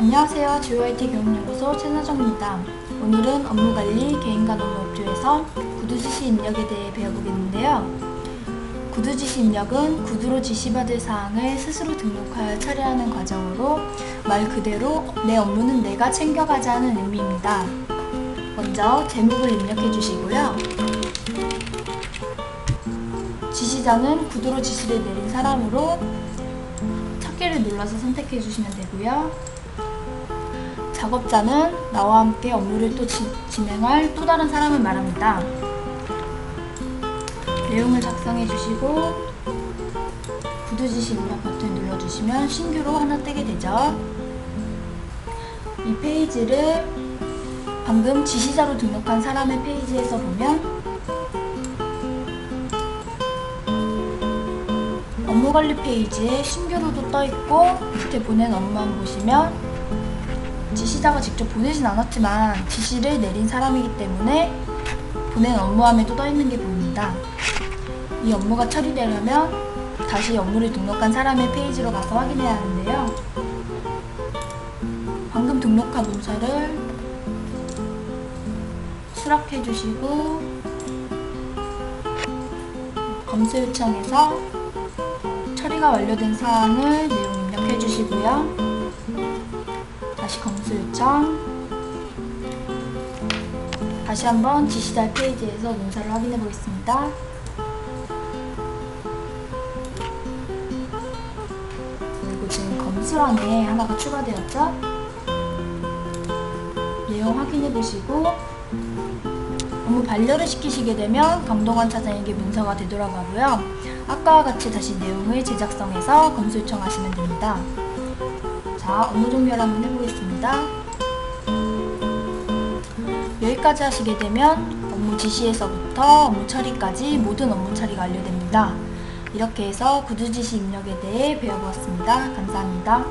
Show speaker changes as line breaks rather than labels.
안녕하세요. GYT 교육연구소 최나정입니다. 오늘은 업무관리 개인과 농업조에서 구두지시 입력에 대해 배워보겠는데요. 구두지시 입력은 구두로 지시받을 사항을 스스로 등록하여 처리하는 과정으로 말 그대로 내 업무는 내가 챙겨가자는 의미입니다. 먼저 제목을 입력해 주시고요. 지시자는 구두로 지시를 내린 사람으로 찾기를 눌러서 선택해 주시면 되고요. 작업자는 나와 함께 업무를 또 지, 진행할 또 다른 사람을 말합니다. 내용을 작성해 주시고 구두 지시 입력 버튼 눌러주시면 신규로 하나 뜨게 되죠. 이 페이지를 방금 지시자로 등록한 사람의 페이지에서 보면 업무관리 페이지에 신규로도 떠있고 밑에 보낸 업무만 보시면 지시자가 직접 보내진 않았지만 지시를 내린 사람이기 때문에 보낸 업무함에도 떠있는 게 보입니다. 이 업무가 처리되려면 다시 업무를 등록한 사람의 페이지로 가서 확인해야 하는데요. 방금 등록한 문서를 수락해 주시고 검수 요청에서 처리가 완료된 사항을 내용 입력해 주시고요. 다시 검수 요청. 다시 한번 지시자 페이지에서 문서를 확인해 보겠습니다. 그리고 지금 검수란에 하나가 추가되었죠? 내용 확인해 보시고 업무 반려를 시키시게 되면 강동원 차장에게 문서가 되돌아가고요. 아까와 같이 다시 내용을 제작성에서 검수 요청하시면 됩니다. 자, 업무 종결 한번 해보겠습니다. 여기까지 하시게 되면 업무 지시에서부터 업무 처리까지 모든 업무 처리가 완료됩니다. 이렇게 해서 구두 지시 입력에 대해 배워보았습니다. 감사합니다.